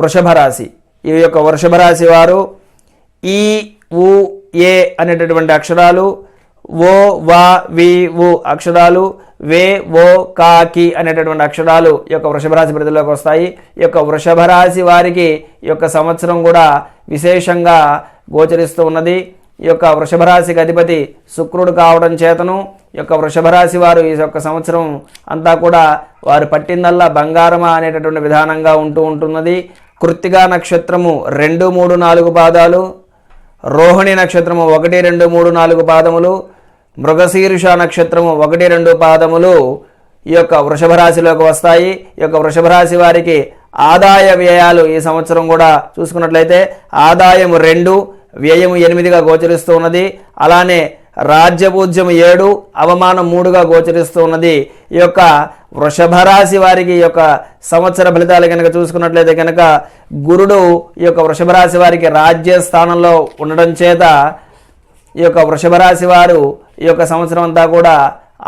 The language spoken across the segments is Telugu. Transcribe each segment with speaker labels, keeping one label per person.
Speaker 1: వృషభ రాశి ఈ యొక్క వృషభ రాశి వారు ఈ ఉ ఏ అనేటటువంటి అక్షరాలు ఓ వా వి ఉ అక్షరాలు వే ఓ కాకి అనేటటువంటి అక్షరాలు ఈ యొక్క వృషభ రాశి పరిధిలోకి వస్తాయి. ఈ యొక్క వృషభ రాశి వారికి ఈ యొక్క సంవత్సరం కూడా విశేషంగా గోచరిస్తూ ఉన్నది. ఈ యొక్క వృషభ రాశికి అధిపతి శుక్రుడు కావడం చేతను ఈ యొక్క వృషభ రాశి వారు ఈ యొక్క సంవత్సరం అంతా కూడా వారు పట్టిందల్లా బంగారమా అనేటటువంటి విధానంగా ఉంటూ ఉంటున్నది. కృత్తిగా నక్షత్రము రెండు మూడు నాలుగు పాదాలు రోహిణి నక్షత్రము ఒకటి రెండు మూడు నాలుగు పాదములు మృగశీర్ష నక్షత్రము ఒకటి రెండు పాదములు ఈ యొక్క వృషభ రాశిలోకి వస్తాయి. ఈ యొక్క వృషభ రాశి వారికి ఆదాయ వ్యయాలు ఈ సంవత్సరం కూడా చూసుకున్నట్లయితే ఆదాయం రెండు వ్యయం ఎనిమిదిగా గోచరిస్తూ ఉన్నది. అలానే రాజ్యపూజ్యం ఏడు అవమానం మూడుగా గోచరిస్తూ ఉన్నది. ఈ యొక్క వృషభ రాశి వారికి యొక్క సంవత్సర ఫలితాలు కనుక చూసుకున్నట్లయితే కనుక గురుడు ఈ యొక్క వృషభ రాశి వారికి రాజ్య స్థానంలో ఉండడం చేత ఈ యొక్క వృషభ రాశి వారు ఈ యొక్క సంవత్సరం అంతా కూడా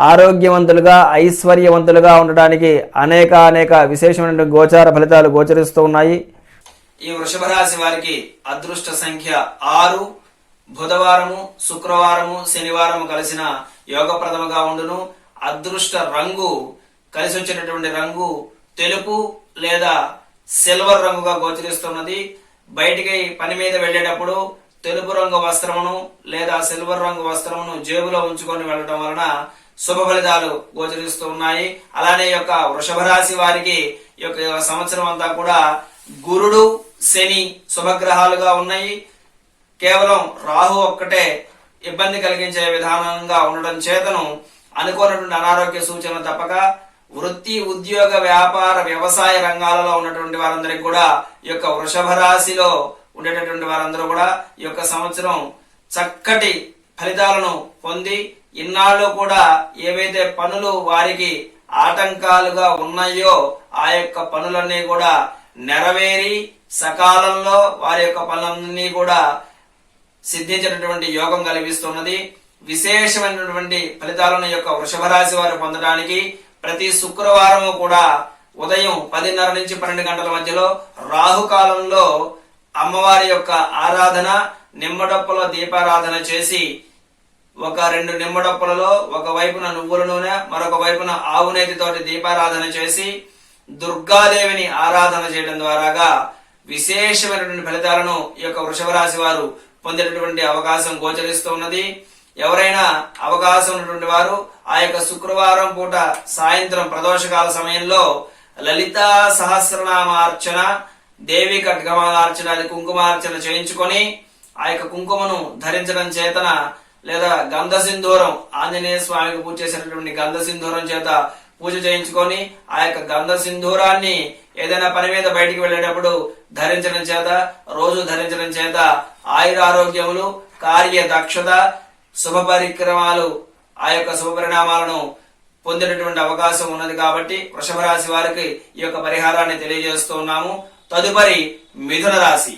Speaker 1: ఆరోగ్యవంతులుగా ఐశ్వర్యవంతులుగా ఉండడానికి అనేక అనేక విశేషమైన గోచార ఫలితాలు గోచరిస్తూ ఉన్నాయి. ఈ వృషభ రాశి వారికి అదృష్ట సంఖ్య ఆరు. బుధవారము శుక్రవారము శనివారము కలిసిన యోగప్రదముగా ఉండును. అదృష్ట రంగు కలిసి వచ్చినటువంటి రంగు తెలుపు లేదా సిల్వర్ రంగుగా గోచరిస్తున్నది. బయటికి పని మీద వెళ్ళేటప్పుడు తెలుపు రంగు వస్త్రమును లేదా సిల్వర్ రంగు వస్త్రమును జేబులో ఉంచుకొని వెళ్ళడం వలన శుభ ఫలితాలు గోచరిస్తూ ఉన్నాయి. అలానే యొక్క వృషభ రాశి వారికి యొక్క సంవత్సరం అంతా కూడా గురుడు శని శుభగ్రహాలుగా ఉన్నాయి. కేవలం రాహు ఒక్కటే ఇబ్బంది కలిగించే విధానంగా ఉండడం చేతను అనుకోనటువంటి అనారోగ్య సూచనలు తప్పక వృత్తి ఉద్యోగ వ్యాపార వ్యవసాయ రంగాలలో ఉన్నటువంటి వారందరికి కూడా ఈ యొక్క వృషభ రాశిలో ఉండేటటువంటి వారందరూ కూడా ఈ యొక్క సంవత్సరం చక్కటి ఫలితాలను పొంది ఇన్నాళ్ళు కూడా ఏవైతే పనులు వారికి ఆటంకాలుగా ఉన్నాయో ఆ యొక్క పనులన్నీ కూడా నెరవేరి సకాలంలో వారి యొక్క పనులన్నీ కూడా సిద్ధించినటువంటి యోగం కలిగిస్తున్నది. విశేషమైనటువంటి ఫలితాలను యొక్క వృషభ రాశి వారు పొందడానికి ప్రతి శుక్రవారము కూడా ఉదయం పదిన్నర నుంచి పన్నెండు గంటల మధ్యలో రాహుకాలంలో అమ్మవారి యొక్క ఆరాధన నిమ్మడప్పులో దీపారాధన చేసి ఒక రెండు నిమ్మడప్పులలో ఒక వైపున నువ్వుల నూనె మరొక వైపున ఆవు నేతితోటి దీపారాధన చేసి దుర్గాదేవిని ఆరాధన చేయడం ద్వారాగా విశేషమైనటువంటి ఫలితాలను ఈ యొక్క వృషభ రాశి వారు పొందేటటువంటి అవకాశం గోచరిస్తూ ఉన్నది. ఎవరైనా అవకాశం ఉన్నటువంటి వారు ఆ యొక్క శుక్రవారం పూట సాయంత్రం ప్రదోషకాల సమయంలో లలిత సహస్రనామార్చన దేవి ఖడ్గమార్చన అది కుంకుమార్చన చేయించుకొని ఆ యొక్క కుంకుమను ధరించడం చేతన లేదా గంధ సింధూరం ఆంజనేయ స్వామికి పూజ చేసినటువంటి గంధ సింధూరం చేత పూజ చేయించుకొని ఆ యొక్క గంధ సింధూరాన్ని ఏదైనా పని మీద బయటికి వెళ్ళేటప్పుడు ధరించడం చేత రోజు ధరించడం చేత ఆయుర ఆరోగ్యములు కార్య దక్షత శుభ పరిక్రమాలు ఆ యొక్క శుభ పరిణామాలను పొందేటటువంటి అవకాశం ఉన్నది కాబట్టి వృషభ రాశి వారికి ఈ యొక్క పరిహారాన్ని తెలియజేస్తూ ఉన్నాము. తదుపరి మిథున రాశి